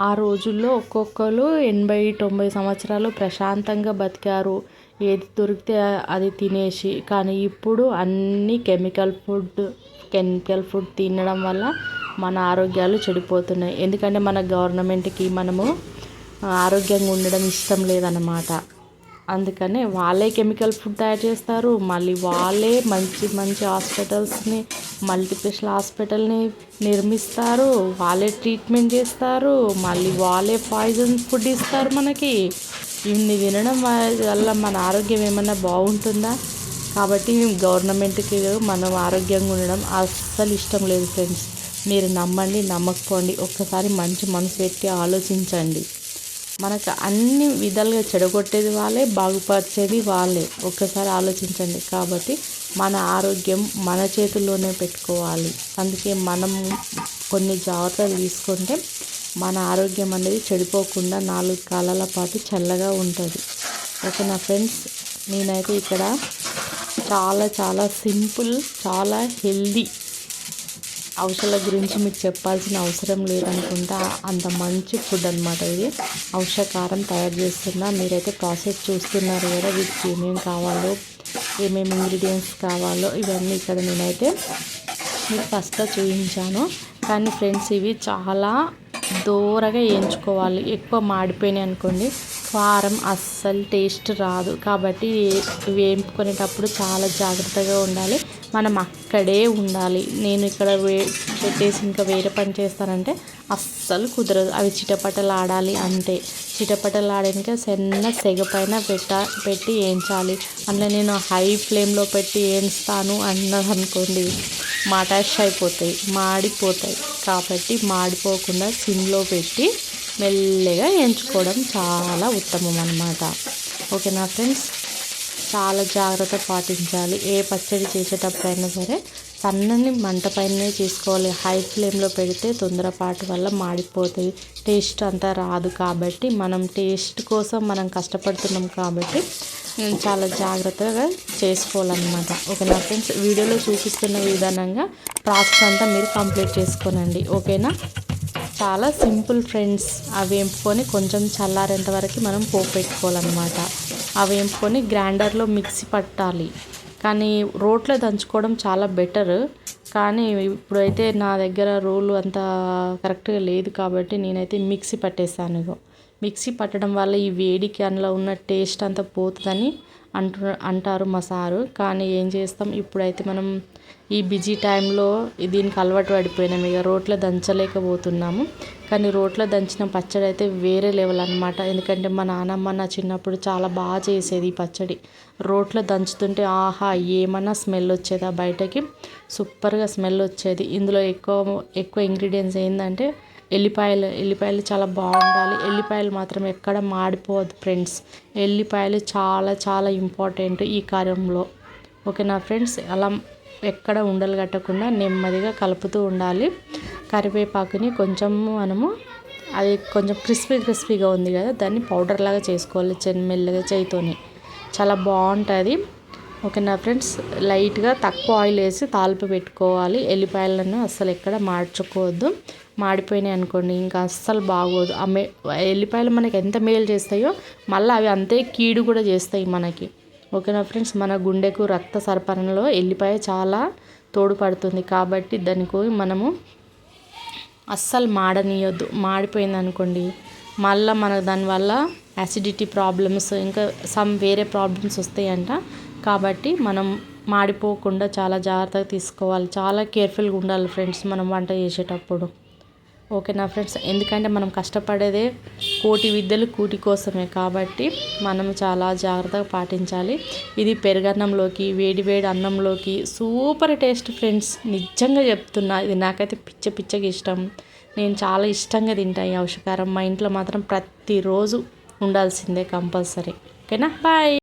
ఆ రోజుల్లో ఒక్కొక్కరు ఎనభై తొంభై సంవత్సరాలు ప్రశాంతంగా బతికారు. ఏది దొరికితే అది తినేసి కానీ ఇప్పుడు అన్నీ కెమికల్ ఫుడ్ కెమికల్ ఫుడ్ తినడం వల్ల మన ఆరోగ్యాలు చెడిపోతున్నాయి. ఎందుకంటే మన గవర్నమెంట్కి మనము ఆరోగ్యంగా ఉండడం ఇష్టం లేదన్నమాట. అందుకనే వాళ్ళే కెమికల్ ఫుడ్ తయారు చేస్తారు. మళ్ళీ వాళ్ళే మంచి మంచి హాస్పిటల్స్ని మల్టీస్పెషల్ హాస్పిటల్ని నిర్మిస్తారు. వాళ్ళే ట్రీట్మెంట్ చేస్తారు. మళ్ళీ వాళ్ళే పాయిజన్ ఫుడ్ ఇస్తారు మనకి. ఇన్ని తినడం వల్ల మన ఆరోగ్యం ఏమైనా బాగుంటుందా? కాబట్టి గవర్నమెంట్కి మనం ఆరోగ్యంగా ఉండడం అస్సలు ఇష్టం లేదు ఫ్రెండ్స్. మీరు నమ్మండి నమ్మకపోండి. ఒక్కసారి మంచి మనసు పెట్టి ఆలోచించండి. మనకు అన్ని విధాలుగా చెడగొట్టేది వాళ్ళే బాగుపరిచేది వాళ్ళే. ఒక్కసారి ఆలోచించండి. కాబట్టి మన ఆరోగ్యం మన చేతుల్లోనే పెట్టుకోవాలి. అందుకే మనం కొన్ని జాగ్రత్తలు తీసుకుంటే మన ఆరోగ్యం అనేది చెడిపోకుండా నాలుగు కాలాల పాటు చల్లగా ఉంటుంది. ఓకే నా ఫ్రెండ్స్? నేనైతే ఇక్కడ చాలా చాలా సింపుల్ చాలా హెల్దీ ఔషధాల గురించి మీకు చెప్పాల్సిన అవసరం లేదనుకుంటా అంత మంచి ఫుడ్ అనమాట ఇది. ఔషధకారం తయారు చేస్తున్నా. మీరైతే ప్రాసెస్ చూస్తున్నారు కదా వీటికి ఏమేమి కావాలో ఏమేమి ఇంగ్రీడియంట్స్ కావాలో ఇవన్నీ ఇక్కడ నేనైతే మీకు ఫస్ట్గా చూపించాను. కానీ ఫ్రెండ్స్ ఇవి చాలా దూరగా వేయించుకోవాలి. ఎక్కువ మాడిపోయినాయి అనుకోండి కారం అస్సలు టేస్ట్ రాదు. కాబట్టి వేపుకునేటప్పుడు చాలా జాగ్రత్తగా ఉండాలి. మనం అక్కడే ఉండాలి. నేను ఇక్కడ వే పెట్టేసి ఇంకా వేరే పని చేస్తానంటే అస్సలు కుదరదు. అవి చిటపటలు ఆడాలి అంటే. చిటపటలు ఆడాక సన్న సెగ పైన పెట్ట పెట్టి వేయించాలి అందులో నేను హై ఫ్లేమ్లో పెట్టి వేయిస్తాను అన్నది అనుకోండి మాటాష్ అయిపోతాయి మాడిపోతాయి. కాబట్టి మాడిపోకుండా సిమ్లో పెట్టి మెల్లగా వేయించుకోవడం చాలా ఉత్తమం అన్నమాట ఓకేనా ఫ్రెండ్స్ చాలా జాగ్రత్త పాటించాలి. ఏ పచ్చడి చేసేటప్పుడైనా సరే సన్నని మంట పైనే చేసుకోవాలి. హై ఫ్లేమ్లో పెడితే తొందరపాటు వల్ల మాడిపోతుంది టేస్ట్ అంతా రాదు కాబట్టి మనం టేస్ట్ కోసం మనం కష్టపడుతున్నాం కాబట్టి చాలా జాగ్రత్తగా చేసుకోవాలన్నమాట. ఓకేనా ఫ్రెండ్స్ వీడియోలో చూపిస్తున్న విధానంగా ప్రాసెస్ అంతా మీరు కంప్లీట్ చేసుకోనండి. ఓకేనా? చాలా సింపుల్ ఫ్రెండ్స్. అవి వేపుకొని కొంచెం చల్లారేంత వరకు మనం పోపు పెట్టుకోవాలన్నమాట. అవి వేపుకొని గ్రైండర్లో మిక్సీ పట్టాలి. కానీ రోట్లో దంచుకోవడం చాలా బెటర్. కానీ ఇప్పుడైతే నా దగ్గర రోలు అంత కరెక్ట్గా లేదు కాబట్టి నేనైతే మిక్సీ పట్టేసాను ఇగో. మిక్సీ పట్టడం వల్ల ఈ వేడికి అందులో ఉన్న టేస్ట్ అంతా పోతుందని అంటు అంటారు మా సారు. కానీ ఏం చేస్తాం ఇప్పుడైతే మనం ఈ బిజీ టైంలో దీనికి అలవాటు పడిపోయినాం. ఇక రోట్లో దంచలేకపోతున్నాము. కానీ రోట్లో దంచిన పచ్చడి అయితే వేరే లెవెల్ అనమాట ఎందుకంటే మా నాన్నమ్మ నా చిన్నప్పుడు చాలా బాగా చేసేది ఈ పచ్చడి. రోట్లో దంచుతుంటే ఆహా ఏమన్నా స్మెల్ వచ్చేదా బయటకి? సూపర్గా స్మెల్ వచ్చేది. ఇందులో ఎక్కువ ఎక్కువ ఇంగ్రీడియంట్స్ ఏంటంటే ఎల్లిపాయలు ఎల్లిపాయలు చాలా బాగుండాలి. ఎల్లిపాయలు మాత్రం ఎక్కడ మాడిపోవద్దు ఫ్రెండ్స్. ఎల్లిపాయలు చాలా చాలా ఇంపార్టెంట్ ఈ కారంలో ఓకేనా ఫ్రెండ్స్? అలా ఎక్కడ ఉండలు కట్టకుండా నెమ్మదిగా కలుపుతూ ఉండాలి. కరివేపాకుని కొంచెం మనము అది కొంచెం క్రిస్పీ క్రిస్పీగా ఉంది కదా దాన్ని పౌడర్ లాగా చేసుకోవాలి చెన్ మెల్లగా చేయితోని. చాలా బాగుంటుంది. ఓకేనా ఫ్రెండ్స్ లైట్గా తక్కువ ఆయిల్ వేసి తాలింపు పెట్టుకోవాలి. ఎల్లిపాయలను అస్సలు ఎక్కడ మార్చుకోవద్దు. మాడిపోయినాయి అనుకోండి ఇంకా అస్సలు బాగోదు. ఆ మే ఎల్లిపాయలు మనకి ఎంత మేలు చేస్తాయో మళ్ళీ అవి అంతే కీడు కూడా చేస్తాయి మనకి. ఓకేనా ఫ్రెండ్స్ మన గుండెకు రక్త సరఫరణలో ఎల్లిపాయ చాలా తోడ్పడుతుంది. కాబట్టి దానికి మనము అస్సలు మాడనీయొద్దు. మాడిపోయింది అనుకోండి మళ్ళీ మనకు దానివల్ల యాసిడిటీ ప్రాబ్లమ్స్ ఇంకా సమ్ వేరే ప్రాబ్లమ్స్ వస్తాయంట. కాబట్టి మనం మాడిపోకుండా చాలా జాగ్రత్తగా తీసుకోవాలి. చాలా కేర్ఫుల్గా ఉండాలి ఫ్రెండ్స్ మనం వంట చేసేటప్పుడు. ఓకేనా ఫ్రెండ్స్? ఎందుకంటే మనం కష్టపడేదే కోటి విద్యలు కూటి కోసమే కాబట్టి మనం చాలా జాగ్రత్తగా పాటించాలి. ఇది పెరుగన్నంలోకి వేడి వేడి అన్నంలోకి సూపర్ టేస్ట్ ఫ్రెండ్స్. నిజంగా చెప్తున్నా ఇది నాకైతే పిచ్చ పిచ్చగా ఇష్టం. నేను చాలా ఇష్టంగా తింటాను ఈ ఔషకారం. మా ఇంట్లో మాత్రం ప్రతిరోజు ఉండాల్సిందే కంపల్సరీ. ఓకేనా? బాయ్!